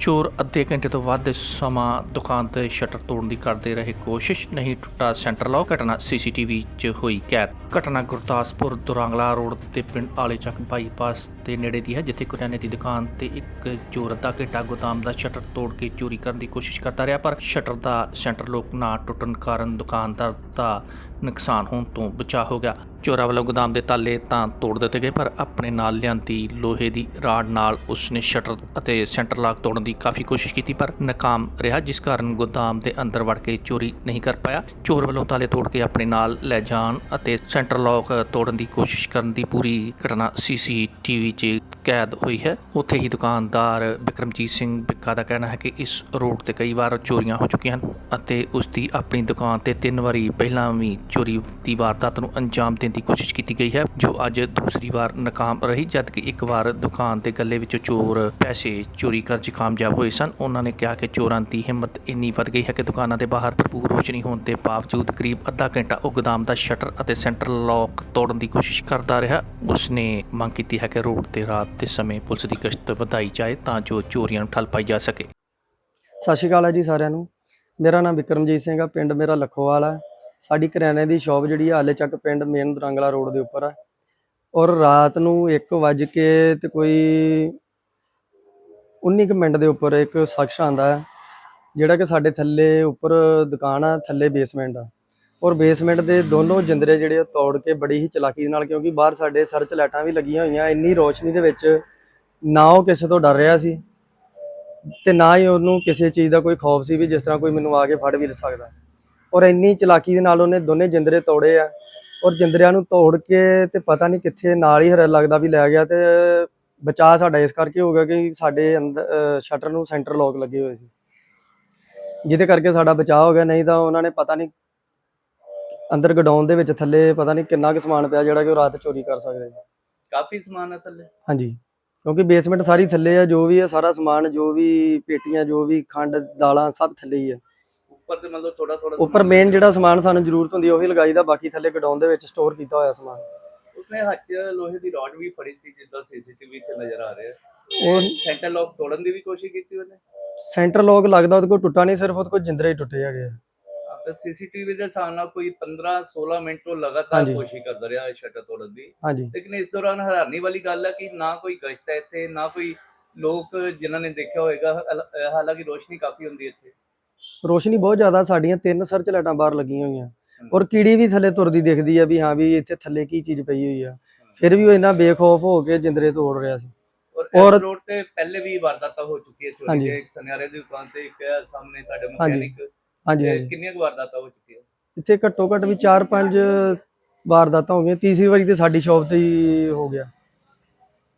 ਚੋਰ ਅੱਧੇ ਘੰਟੇ ਤੋਂ ਵੱਧ ਸਮਾਂ ਦੁਕਾਨ 'ਤੇ ਸ਼ਟਰ ਤੋੜਨ ਦੀ ਕਰਦੇ ਰਹੇ। ਕੋਸ਼ਿਸ਼ ਨਹੀਂ ਟੁੱਟਾ, ਸੈਂਟਰ ਲੌਕ ਘਟਨਾ। ਸੀਸੀਟੀਵੀ 'ਚ ਹੋਈ ਕੈਦ। ਘਟਨਾ ਗੁਰਦਾਸਪੁਰ ਦੁਰਾਂਗਲਾ ਰੋਡ ਤੇ ਪਿੰਡ ਆਲੇ ਚੱਕ ਬਾਈਪਾਸ ਦੇ ਨੇੜੇ ਦੀ ਹੈ, ਜਿੱਥੇ ਕਰਿਆਨੇ ਦੀ ਦੁਕਾਨ ਤੇ ਇੱਕ ਚੋਰ ਅੱਧਾ ਘੰਟਾ ਗੋਦਾਮ ਦਾ ਸ਼ਟਰ ਤੋੜ ਕੇ ਚੋਰੀ ਕਰਨ ਦੀ ਕੋਸ਼ਿਸ਼ ਕਰਦਾ ਰਿਹਾ, ਪਰ ਸ਼ਟਰ ਦਾ ਸੈਂਟਰ ਲੋਕ ਨਾ ਟੁੱਟਣ ਕਾਰਨ ਦੁਕਾਨਦਾਰ ਦਾ ਨੁਕਸਾਨ ਹੋਣ ਤੋਂ ਬਚਾ ਹੋ ਗਿਆ। ਚੋਰਾਂ ਵੱਲੋਂ ਗੋਦਾਮ ਦੇ ਤਾਲੇ ਤਾਂ ਤੋੜ ਦਿੱਤੇ ਗਏ, ਪਰ ਆਪਣੇ ਨਾਲ ਲਿਆਂਦੀ ਲੋਹੇ ਦੀ ਰਾਡ ਨਾਲ ਉਸਨੇ ਸ਼ਟਰ ਅਤੇ ਸੈਂਟਰ ਲਾਕ ਤੋੜਨ ਦੀ ਕਾਫੀ ਕੋਸ਼ਿਸ਼ ਕੀਤੀ, ਪਰ ਨਾਕਾਮ ਰਿਹਾ, ਜਿਸ ਕਾਰਨ ਗੋਦਾਮ ਦੇ ਅੰਦਰ ਵੜ ਕੇ ਚੋਰੀ ਨਹੀਂ ਕਰ ਪਾਇਆ। ਚੋਰ ਵੱਲੋਂ ਤਾਲੇ ਤੋੜ ਕੇ ਆਪਣੇ ਨਾਲ ਲੈ ਜਾਣ ਅਤੇ ਸੈਂਟਰ ਲਾਕ ਤੋੜਨ ਦੀ ਕੋਸ਼ਿਸ਼ ਕਰਨ ਦੀ ਪੂਰੀ ਘਟਨਾ ਸੀਸੀਟੀਵੀ 'ਚ ਕੈਦ ਹੋਈ ਹੈ। ਉੱਥੇ ਹੀ ਦੁਕਾਨਦਾਰ ਬਿਕਰਮਜੀਤ ਸਿੰਘ ਬਿੱਕਾ ਦਾ ਕਹਿਣਾ ਹੈ ਕਿ ਇਸ ਰੋਡ ਤੇ ਕਈ ਵਾਰ ਚੋਰੀਆਂ ਹੋ ਚੁੱਕੀਆਂ ਹਨ ਅਤੇ ਉਸ ਦੀ ਆਪਣੀ ਦੁਕਾਨ ਤੇ ਤਿੰਨ ਵਾਰੀ ਪਹਿਲਾਂ ਵੀ ਚੋਰੀ ਦੀ ਵਾਰਦਾਤ ਨੂੰ ਅੰਜਾਮ ਦੇਣ ਦੀ ਕੋਸ਼ਿਸ਼ ਕੀਤੀ ਗਈ ਹੈ, ਜੋ ਅੱਜ ਦੂਸਰੀ ਵਾਰ ਨਾਕਾਮ ਰਹੀ ਜਦਕਿ ਇੱਕ ਵਾਰ ਦੁਕਾਨ ਦੇ ਗੱਲੇ ਵਿੱਚੋਂ ਚੋਰ ਪੈਸੇ ਚੋਰੀ ਕਰਨ 'ਚ ਕਾਮਯਾਬ ਹੋਏ ਸਨ। ਉਹਨਾਂ ਨੇ ਕਿਹਾ ਕਿ ਚੋਰਾਂ ਦੀ ਹਿੰਮਤ ਇੰਨੀ ਵੱਧ ਗਈ ਹੈ ਕਿ ਦੁਕਾਨਾਂ ਦੇ ਬਾਹਰ ਭਰਪੂਰ ਰੋਸ਼ਨੀ ਹੋਣ ਦੇ ਬਾਵਜੂਦ ਕਰੀਬ ਅੱਧਾ ਘੰਟਾ ਉਹ ਗੋਦਾਮ ਦਾ ਸ਼ਟਰ ਅਤੇ ਸੈਂਟਰ ਲੌਕ ਤੋੜਨ ਦੀ ਕੋਸ਼ਿਸ਼ ਕਰਦਾ ਰਿਹਾ। ਉਸਨੇ ਮੰਗ ਕੀਤੀ ਹੈ ਕਿ ਰੋਡ ਤੇ ਰਾਤ ਦੇ ਸਮੇਂ ਪੁਲਿਸ ਦੀ ਗਸ਼ਤ ਵਧਾਈ ਜਾਏ ਤਾਂ ਜੋ ਚੋਰੀਆਂ ਨੂੰ ਠੱਲ ਪਾਈ ਜਾ ਸਕੇ। ਸਤਿ ਸ਼੍ਰੀ ਅਕਾਲ ਹੈ ਜੀ ਸਾਰਿਆਂ ਨੂੰ। ਮੇਰਾ ਨਾਮ ਵਿਕਰਮਜੀਤ ਸਿੰਘ ਆ, ਪਿੰਡ ਮੇਰਾ ਲਖੋਵਾਲ ਹੈ ਸਾਡੀ ਕਰਿਆਨੇ ਦੀ ਸ਼ਾਪ ਜਿਹੜੀ ਆ, ਹਾਲੇ ਚੱਕ ਪਿੰਡ ਮੇਨ ਦਰੰਗਲਾ ਰੋਡ ਦੇ ਉੱਪਰ ਆ। ਔਰ ਰਾਤ ਨੂੰ 1 ਵਜ ਕੇ ਤੇ ਕੋਈ 19 ਕੁ ਮਿੰਟ ਦੇ ਉੱਪਰ ਇੱਕ ਸ਼ਖਸ ਆਂਦਾ ਹੈ ਜਿਹੜਾ ਕਿ ਸਾਡੇ ਥੱਲੇ ਉੱਪਰ ਦੁਕਾਨ ਆ, ਥੱਲੇ ਬੇਸਮੈਂਟ ਆ। ਔਰ ਬੇਸਮੈਂਟ ਦੇ ਦੋਨੋਂ ਜਿੰਦਰੇ ਜਿਹੜੇ ਆ ਤੋੜ ਕੇ ਬੜੀ ਹੀ ਚਲਾਕੀ ਦੇ ਨਾਲ, ਕਿਉਂਕਿ ਬਾਹਰ ਸਾਡੇ ਸਰਚ ਲਾਈਟਾਂ ਵੀ ਲੱਗੀਆਂ ਹੋਈਆਂ, ਇੰਨੀ ਰੋਸ਼ਨੀ ਦੇ ਵਿੱਚ ਨਾ ਉਹ ਕਿਸੇ ਤੋਂ ਡਰ ਰਿਹਾ ਸੀ ਤੇ ਨਾ ਹੀ ਉਹਨੂੰ ਕਿਸੇ ਚੀਜ਼ ਦਾ ਕੋਈ ਖੌਫ ਸੀ ਵੀ ਜਿਸ ਤਰ੍ਹਾਂ ਕੋਈ ਮੈਨੂੰ ਆ ਕੇ ਫੜ ਵੀ ਲ ਸਕਦਾ। ਔਰ ਇੰਨੀ ਚਲਾਕੀ ਦੇ ਨਾਲ ਉਹਨੇ ਦੋਨੇ ਜਿੰਦਰੇ ਤੋੜੇ ਆ, ਔਰ ਜਿੰਦਰਿਆਂ ਨੂੰ ਤੋੜ ਕੇ ਤੇ ਪਤਾ ਨਹੀਂ ਕਿੱਥੇ ਨਾਲ ਹੀ ਹਰ ਲੱਗਦਾ ਵੀ ਲੈ ਗਿਆ ਤੇ ਬਚਾ ਸਾਡਾ ਇਸ ਕਰਕੇ ਹੋ ਗਿਆ ਕਿ ਸਾਡੇ ਅੰਦਰ ਸ਼ਟਰ ਨੂੰ ਸੈਂਟਰ ਲੌਕ ਲੱਗੇ ਹੋਏ ਸੀ। ਜਿਹਦੇ ਕਰਕੇ ਸਾਡਾ ਬਚਾਅ ਹੋ ਗਿਆ, ਨਹੀਂ ਤਾਂ ਉਹਨਾਂ ਨੇ ਪਤਾ ਨਹੀਂ ਅੰਦਰ ਗਡਾਊਨ ਦੇ ਵਿੱਚ ਥੱਲੇ ਪਤਾ ਨਹੀਂ ਕਿੰਨਾ ਕੁ ਸਮਾਨ ਪਿਆ ਜਿਹੜਾ ਕਿ ਉਹ ਰਾਤ ਚੋਰੀ ਕਰ ਸਕਦੇ ਕਾਫੀ ਸਮਾਨ ਹੈ ਥੱਲੇ? ਹਾਂਜੀ। ਕਿਉਂਕਿ ਬੇਸਮੈਂਟ ਸਾਰੀ ਥੱਲੇ ਆ ਜੋ ਵੀ ਹੈ ਸਾਰਾ ਸਮਾਨ ਜੋ ਵੀ ਪੇਟੀਆਂ ਜੋ ਵੀ ਖੰਡ ਦਾਲਾਂ ਸਭ ਥੱਲੇ ਹੀ ਹੈ ਉੱਪਰ ਤੇ ਮਤਲਬ ਥੋੜਾ ਥੋੜਾ ਉੱਪਰ ਮੇਨ ਜਿਹੜਾ ਸਮਾਨ ਸਾਨੂੰ ਜ਼ਰੂਰਤ ਹੁੰਦੀ ਹੈ ਉਹੀ ਲਗਾਈਦਾ ਬਾਕੀ ਥੱਲੇ ਗਡਾਊਨ ਦੇ ਵਿੱਚ ਸਟੋਰ ਕੀਤਾ ਹੋਇਆ ਸਮਾਨ। ਉਸਨੇ ਹੱਥ 'ਚ ਲੋਹੇ ਦੀ ਰੋਡ ਵੀ ਫੜੀ ਸੀ ਜਿੱਦਾਂ ਸੀਸੀਟੀਵੀ 'ਚ ਨਜ਼ਰ ਆ ਰਿਹਾ। ਉਹ ਸੈਂਟਰ ਲੌਕ ਤੋੜਨ ਦੀ ਵੀ ਕੋਸ਼ਿਸ਼ ਕੀਤੀ ਉਹਨੇ? ਸੈਂਟਰ ਲੌਕ ਲੱਗਦਾ ਉਹਦੇ ਕੋਲ ਟੁੱਟਾ ਨਹੀਂ ਸਿਰਫ ਉਹਦੇ ਕੋਲ ਜਿੰਦਰੇ ਹੀ ਟੁੱਟੇ ਹੈਗੇ ਆ। ਸੀਸੀਟੀਵੀ ਦੇ ਹਿਸਾਬ ਨਾਲ ਕੋਈ 15 16 ਮਿੰਟ ਤੋਂ ਲਗਾਤਾਰ ਹਾਂਜੀ। ਕੋਸ਼ਿਸ਼ ਕਰਦਾ ਰਿਹਾ ਸ਼ਟਰ ਤੋੜਨ ਦੀ। ਹਾਂਜੀ। ਲੇਕਿਨ ਇਸ ਦੌਰਾਨ ਹੈਰਾਨੀ ਵਾਲੀ ਗੱਲ ਹੈ ਕਿ ਨਾ ਕੋਈ ਗਸ਼ਤ ਹੈ ਇੱਥੇ ਨਾ ਕੋਈ ਲੋਕ ਜਿਨ੍ਹਾਂ ਨੇ ਦੇਖਿਆ ਹੋਵੇਗਾ। ਹਾਲ- ਅਹ ਹਾਲਾਂਕਿ ਰੋਸ਼ਨੀ ਕਾਫੀ ਹੁੰਦੀ ਹੈ ਇੱਥੇ। ਰੋਸ਼ਨੀ ਬਹੁਤ ਜ਼ਿਆਦਾ ਸਾਡੀਆਂ ਤਿੰਨ ਸਰਚ ਲਾਈਟਾਂ ਬਾਹਰ ਲੱਗੀਆਂ ਹੋਈਆਂ। ਔਰ ਕੀੜੀ ਵੀ ਥੱਲੇ ਤੁਰਦੀ ਦਿਖਦੀ ਆ ਵੀ ਹਾਂ ਵੀ ਇੱਥੇ ਥੱਲੇ ਕੀ ਚੀਜ਼ ਪਈ ਹੋਈ ਆ। ਫਿਰ ਵੀ ਉਹ ਇੰਨਾ ਬੇਖੌਫ ਹੋ ਕੇ ਜਿੰਦਰੇ ਤੋੜ ਰਿਹਾ ਸੀ। ਔਰ ਔਰ- ਇਸ ਰੋਡ ਤੇ ਪਹਿਲੇ ਵੀ ਵਾਰਦਾਤਾਂ ਹੋ ਚੁੱਕੀ ਹੈ ਚੋਰੀ ਹਾਂਜੀ। ਦੇ। ਇੱਕ ਸੁਨਿਆਰੇ ਦੀ ਦੁਕਾਨ ਤੇ ਇੱਕ ਹੈ ਸਾਹਮਣੇ ਤੁਹਾਡੇ ਹਾਂਜੀ। ਮਕੈਨਿਕ ਹਾਂਜੀ ਹਾਂਜੀ। ਕਿੰਨੀਆਂ ਕੁ ਵਾਰਦਾਤਾਂ ਹੋ ਚੁੱਕੀਆਂ? ਇੱਥੇ ਘੱਟੋ ਘੱਟ ਵੀ 4-5 ਵਾਰਦਾਤਾਂ ਹੋ ਗਈਆਂ। ਤੀਸਰੀ ਵਾਰੀ ਤੇ ਸਾਡੀ ਸ਼ਾਪ ਤੇ ਹੀ ਹੋ ਗਿਆ।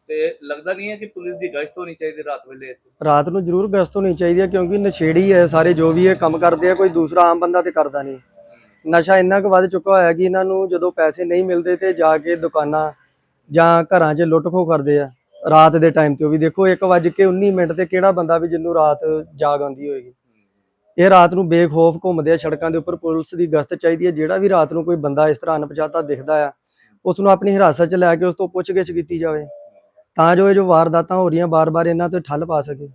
ਤੇ ਲੱਗਦਾ ਨਹੀਂ ਹੈ ਕਿ ਪੁਲਿਸ ਦੀ ਗਸ਼ਤ ਹੋਣੀ ਚਾਹੀਦੀ ਰਾਤ ਵੇਲੇ ਇੱਥੇ? ਰਾਤ ਨੂੰ ਜ਼ਰੂਰ ਗਸ਼ਤ ਹੋਣੀ ਚਾਹੀਦੀ ਹੈ ਕਿਉਂਕਿ ਨਸ਼ੇੜੀ ਹੈ ਸਾਰੇ ਜੋ ਵੀ ਇਹ ਕੰਮ ਕਰਦੇ ਆ ਕੋਈ ਦੂਸਰਾ ਆਮ ਬੰਦਾ ਤੇ ਕਰਦਾ ਨਹੀਂ। ਨਸ਼ਾ ਇੰਨਾ ਕੁ ਵੱਧ ਚੁੱਕਾ ਹੋਇਆ ਕਿ ਇਹਨਾਂ ਨੂੰ ਜਦੋਂ ਪੈਸੇ ਨਹੀਂ ਮਿਲਦੇ ਤੇ ਜਾ ਕੇ ਦੁਕਾਨਾਂ ਜਾਂ ਘਰਾਂ 'ਚ ਲੁੱਟ ਖੋਹ ਕਰਦੇ ਆ। ਰਾਤ ਦੇ ਟਾਈਮ ਤੇ ਉਹ ਵੀ ਦੇਖੋ 1:19 ਮਿੰਟ ਤੇ ਕਿਹੜਾ ਬੰਦਾ ਵੀ ਜਿਹਨੂੰ ਰਾਤ ਜਾਗ ਆਉਂਦੀ ਹੋਏਗੀ। ਇਹ ਰਾਤ ਨੂੰ ਬੇਖੌਫ ਘੁੰਮਦੇ ਆ ਸੜਕਾਂ ਦੇ ਉੱਪਰ, ਪੁਲਿਸ ਦੀ ਗਸ਼ਤ ਚਾਹੀਦੀ ਹੈ ਜਿਹੜਾ ਵੀ ਰਾਤ ਨੂੰ ਕੋਈ ਬੰਦਾ ਇਸ ਤਰ੍ਹਾਂ ਅਣਪਛਾਤਾ ਦਿਖਦਾ ਆ, ਉਸ ਨੂੰ ਆਪਣੀ ਹਿਰਾਸਤ 'ਚ ਲੈ ਕੇ ਉਸ ਤੋਂ ਪੁੱਛਗਿੱਛ ਕੀਤੀ ਜਾਵੇ। ਤਾਂ ਜੋ ਇਹ ਜੋ ਵਾਰਦਾਤਾਂ ਹੋ ਰਹੀਆਂ, ਬਾਰ-ਬਾਰ ਇਹਨਾਂ ਤੇ ਠੱਲ ਪਾ ਸਕੇ।